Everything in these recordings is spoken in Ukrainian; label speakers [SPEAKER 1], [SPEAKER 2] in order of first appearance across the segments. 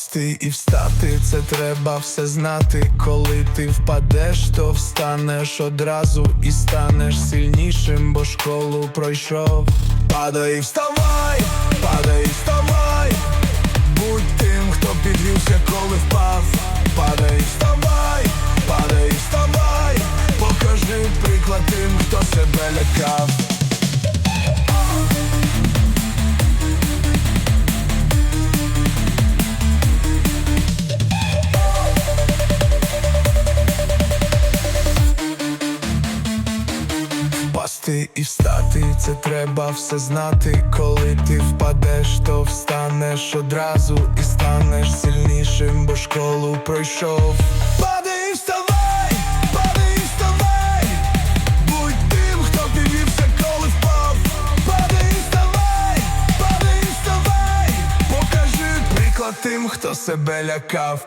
[SPEAKER 1] Впасти і встати, це треба все знати. Коли ти впадеш, то встанеш одразу і станеш сильнішим, бо школу пройшов. Падай вставай, падай вставай, будь тим, хто підвівся, коли впав. Падай Впасти і встати, це треба все знати. Коли ти впадеш, то встанеш одразу і станеш сильнішим, бо школу пройшов. Падай і вставай, падай і вставай, будь тим, хто підвівся, коли впав. Падай і вставай, падай і вставай, покажи приклад тим, хто себе лякав.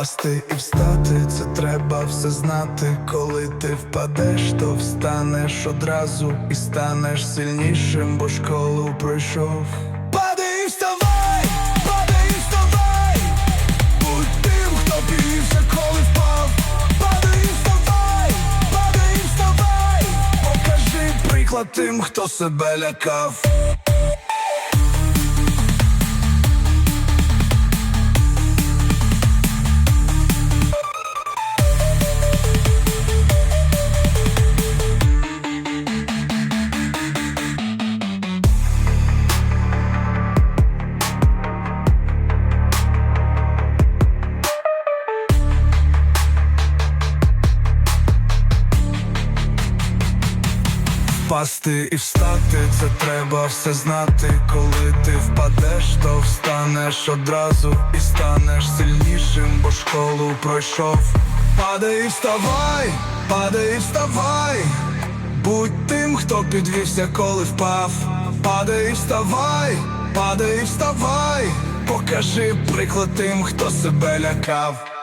[SPEAKER 1] Впасти і встати, це треба все знати. Коли ти впадеш, то встанеш одразу і станеш сильнішим, бо школу пройшов. Падай і вставай, падай будь тим, хто підвівся, коли впав. Падай і вставай, падай і покажи приклад тим, хто себе лякав. Впасти і встати, це треба все знати. Коли ти впадеш, то встанеш одразу і станеш сильнішим, бо школу пройшов. Падай і вставай, падай і вставай, будь тим, хто підвівся, коли впав. Падай і вставай, падай і вставай, покажи приклад тим, хто себе лякав.